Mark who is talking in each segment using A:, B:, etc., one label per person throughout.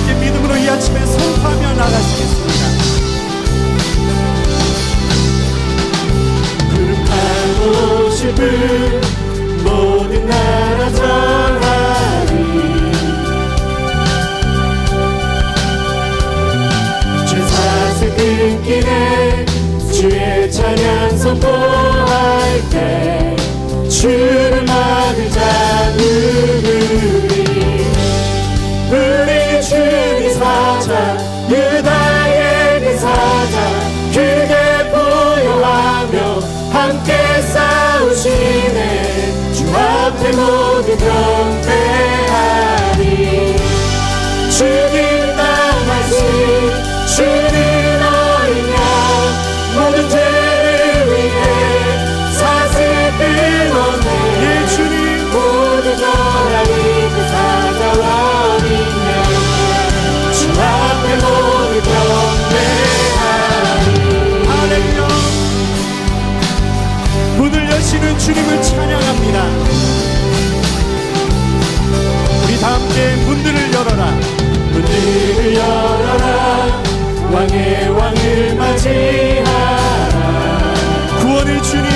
A: 함께 믿음으로 이 아침에 선포하며 나가시겠습니다.
B: 하고 싶은 모든 나라 전하리 죄사슬 끊기네 주의 찬양 선포할 때 주 사자 유다의 그 사자 크게 보여하며 함께 싸우시네. 주 앞에 모두 경
A: 주님을 찬양합니다. 우리 다 함께 문들을 열어라.
B: 문들을 열어라. 왕의 왕을 맞이하라.
A: 구원의 주님.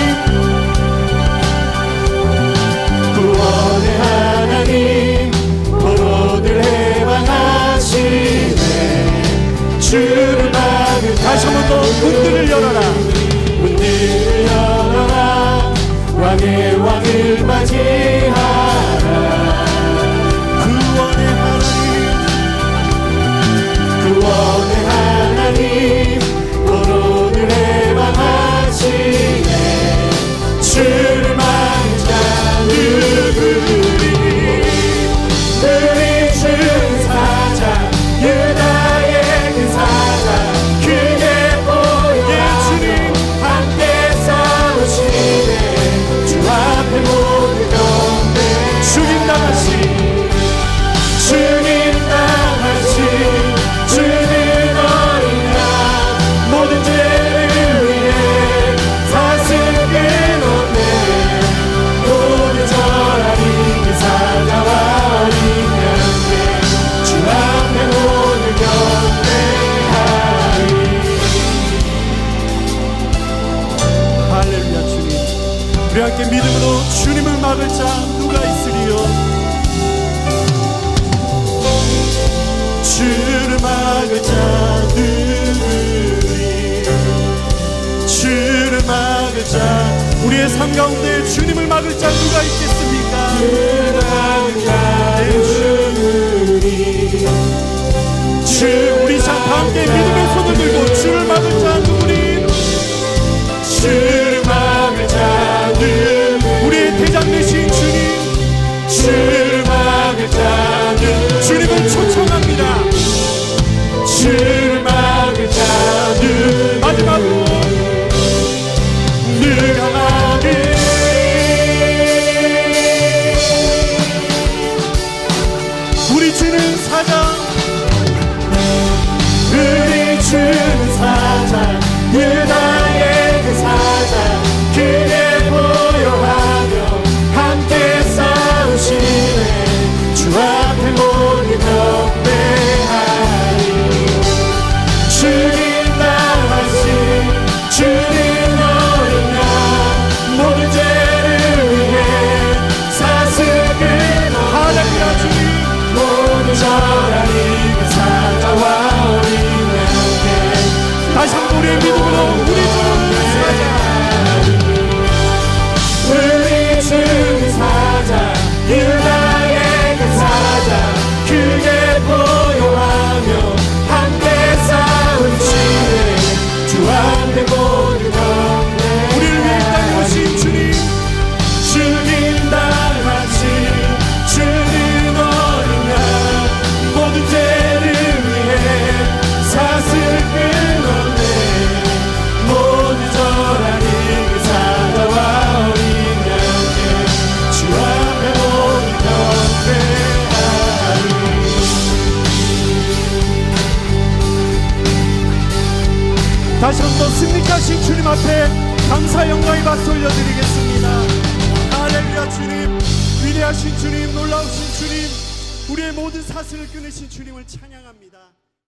B: 구원의 하나님 포로들 해방하시네. 주를 막은
A: 다시 한번 더 문들을 열어라
B: 함께
A: 믿음으로 주님을 막을 자 누가 있으리요? 주를 막을 자 누구리? 주를 막을 자 우리의 삶 가운데 주님을 막을 자 누가 있겠습니까? 주 우리 자 함께 믿음의 손을 들고 주를 막을 자 누구니
B: 주
A: 다시 한번더 승리하신 주님 앞에 감사 영광의 박수 올려드리겠습니다. 할렐루야 주님. 위대하신 주님 놀라우신 주님. 우리의 모든 사슬을 끊으신 주님을 찬양합니다.